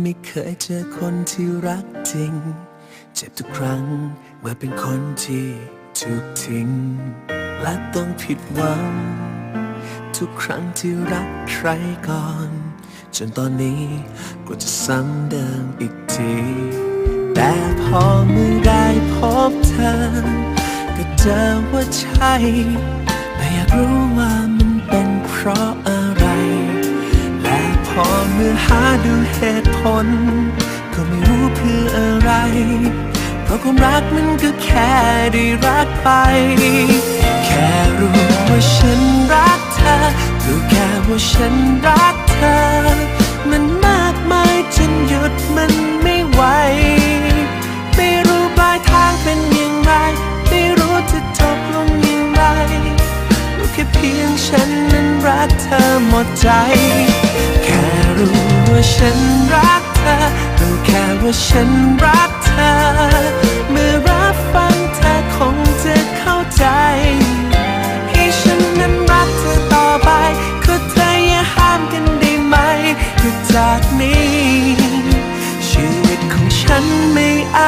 ไม่เคยเจอคนที่รักจริง เจ็บทุกครั้งเมื่อเป็นคนที่ถูกทิ้ง และต้องผิดหวัง ทุกครั้งที่รักใครก่อน จนตอนนี้ก็จะซ้ำเดิมอีกที แต่พอเมื่อได้พบเธอ ก็เจอว่าใช่แต่อยากรู้ว่ามันเป็นเพราะอะไร และพอเมื่อหาดูเหตุผล รักมันก็แค่ได้รักไป แค่รู้ว่าฉันรักเธอรู้แค่ว่าฉันรักเธอ มันมากมายจนหยุดมันไม่ไหว ไม่รู้ปลายทางเป็นอย่างไร ไม่รู้จะจบลงอย่างไรรู้แค่เพียงฉันนั้นรักเธอหมดใจ แค่รู้ว่าฉันรักเธอรู้แค่ว่าฉันรัก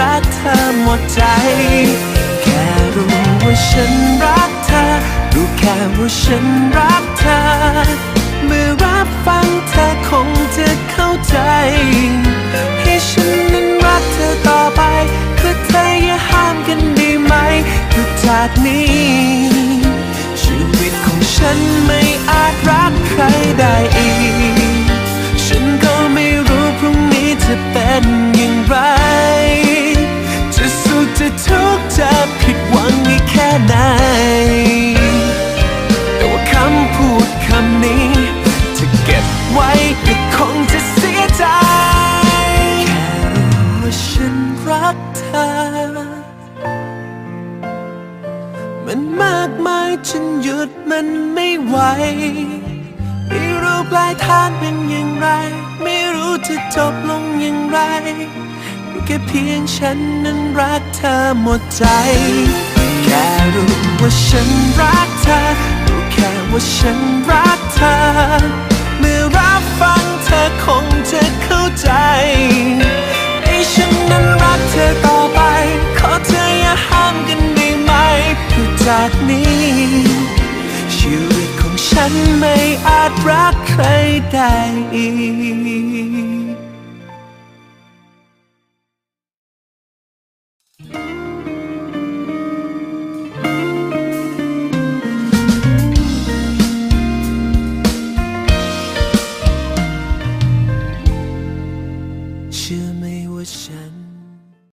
รักเธอหมดใจ แค่รู้ว่าฉันรักเธอ รู้แค่ว่าฉันรักเธอ กเธอ มันมากมายจนหยุดมันไม่ไหว ไม่รู้ปลายทางเป็นอย่างไร ไม่รู้จะจบลงอย่างไร แค่เพียงฉันนั้นรักเธอหมดใจ แค่รู้ว่าฉันรักเธอรู้แค่ว่าฉันรักเธอ เมื่อรับฟังเธอคงจะเข้าใจ อาจรักใครได้อีก